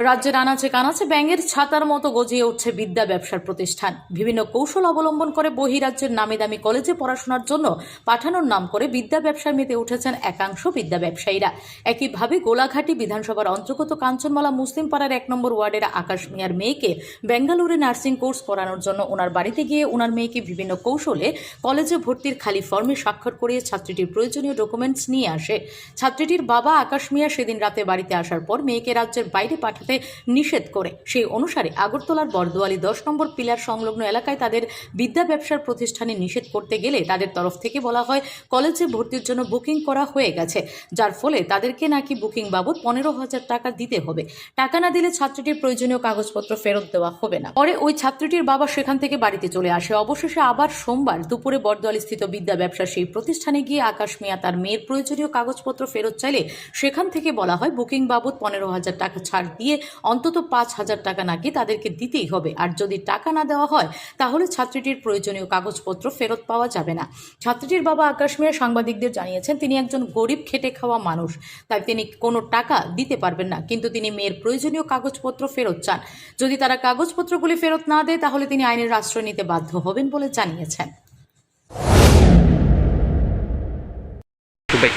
রাজ্যের আনাচে কানাচে ব্যাঙের ছাতার মতো গজিয়ে উঠছে বিদ্যা ব্যবসার প্রতিষ্ঠান। বিভিন্ন কৌশল অবলম্বন করে বহিরাজ্যের নামি দামি কলেজে পড়াশোনার জন্য পাঠানোর নাম করে বিদ্যা ব্যবসায় মেতে উঠেছেন একাংশ বিদ্যা ব্যবসায়ীরা। একইভাবে গোলাঘাটি বিধানসভার অন্তর্গত কাঞ্চনমালা মুসলিম পাড়ার এক নম্বর ওয়ার্ডের আকাশ মিয়ার মেয়েকে বেঙ্গালুরু নার্সিং কোর্স করানোর জন্য ওনার বাড়িতে গিয়ে ওনার মেয়েকে বিভিন্ন কৌশলে কলেজে ভর্তির খালি ফর্মে স্বাক্ষর করিয়ে ছাত্রীটির প্রয়োজনীয় ডকুমেন্টস নিয়ে আসে। ছাত্রীটির বাবা আকাশ মিয়া সেদিন রাতে বাড়িতে আসার পর মেয়েকে রাজ্যের বাইরে পাঠাতে নিষেধ করে। সেই অনুসারে আগরতলার বরদোয়ালি দশ নম্বর পিলার সংলগ্ন এলাকায় তাদের বিদ্যা ব্যবসার প্রতিষ্ঠানে নিষেধ করতে গেলে তাদের তরফ থেকে বলা হয়, কলেজে ভর্তির জন্য বুকিং করা হয়ে গেছে। যার ফলে তাদেরকে নাকি বুকিং বাবদ পনেরো হাজার টাকা দিতে হবে। টাকা না দিলে ছাত্রীটির প্রয়োজনীয় কাগজপত্র ফেরত দেওয়া হবে না। পরে ওই ছাত্রীটির বাবা সেখান থেকে বাড়িতে চলে আসে। অবশেষে আবার সোমবার দুপুরে বরদোয়ালি স্থিত বিদ্যা ব্যবসার সেই প্রতিষ্ঠানে গিয়ে আকাশ মিয়া তার মেয়ের প্রয়োজনীয় কাগজপত্র ফেরত চাইলে সেখান থেকে বলা হয়, বুকিং বাবদ পনেরো হাজার টাকা ছাড় দিয়ে অন্তত পাঁচ হাজার টাকা নাকি তাদেরকে দিতেই হবে। আর যদি টাকা না দেওয়া হয় তাহলে ছাত্রীটির প্রয়োজনীয় কাগজপত্র ফেরত পাওয়া যাবে না। ছাত্রীটির বাবা আকাশ মিয়া সাংবাদিকদের জানিয়েছেন তিনি একজন গরিব খেটে খাওয়া মানুষ। তাই তিনি কোনো টাকা দিতে পারবেন না। কিন্তু তিনি মেয়ের প্রয়োজনীয় কাগজপত্র ফেরত চান। যদি তারা কাগজপত্রগুলি ফেরত না দেয় তাহলে তিনি আইনের আশ্রয় নিতে বাধ্য হবেন বলে জানিয়েছেন।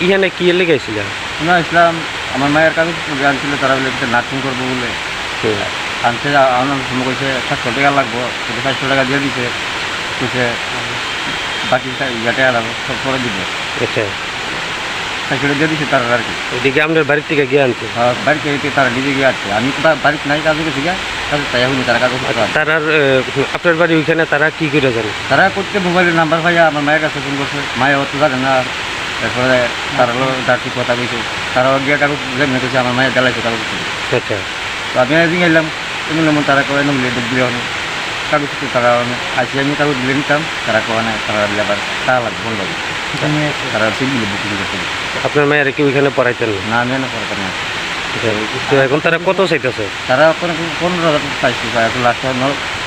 ইহানে কি এর লেগে না ইসলাম আমার মায়ের কাছে জানছিল তারা বলে নার্সিং করব বলে। আনছে আমার সময় কইছে সাতশো টাকা লাগবো কিন্তু সাতশো টাকা দিয়ে দিছে। কইছে বাকি ইয়াটা আর সব করে দিব। আচ্ছা। দিয়ে দিছে তারা আর কি। এদিকে আপনার বাড়ির থেকে গিয়ে আনছে? আর বাড়িতে এসে তারা নিজে গিয়ে আসছে আমি তো তার বাড়িতে নাই কাজে গেছি গা কাজে তাই হইনি তারা কাজ করতে তারার আহ, আপনার বাড়ি ওইখানে তারা কি করে জানে? তারা করতে মোবাইলের নাম্বার পাইয়া আমার মায়ের কাছে ফোন করছে। মায়ের অত জানে না তারপরে তারা হলো তার ঠিক কথা কইছে। তারা গিয়ে কাগজ যেমনি কইছে আমার মায়ের জ্বালাইছে কাগজ আচ্ছা। তো আমি একদিন এলাম এমনি মন তারা করে নমলে দিলে হনে কাগজ তো তারা আসি আমি কাগজ দিলে নিতাম তারা কয় না তারা দিলে আবার টাকা লাগবে লাগবে তারা সিগুলো বুকিং করতে আপনার মায়ের কি ওইখানে পড়াইতেন না? আমি না করতাম না। আচ্ছা, এখন তারা কত চাইতেছে? তারা কোনো পনেরো হাজার পাইছি এখন লাস্ট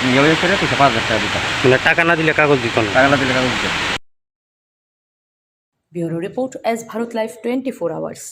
ইয়ে পয়সা পাঁচ হাজার টাকা দিতাম মানে টাকা না দিলে কাগজ দিত না? টাকা না দিলে কাগজ দিতাম bureau report S Bharat live twenty four hours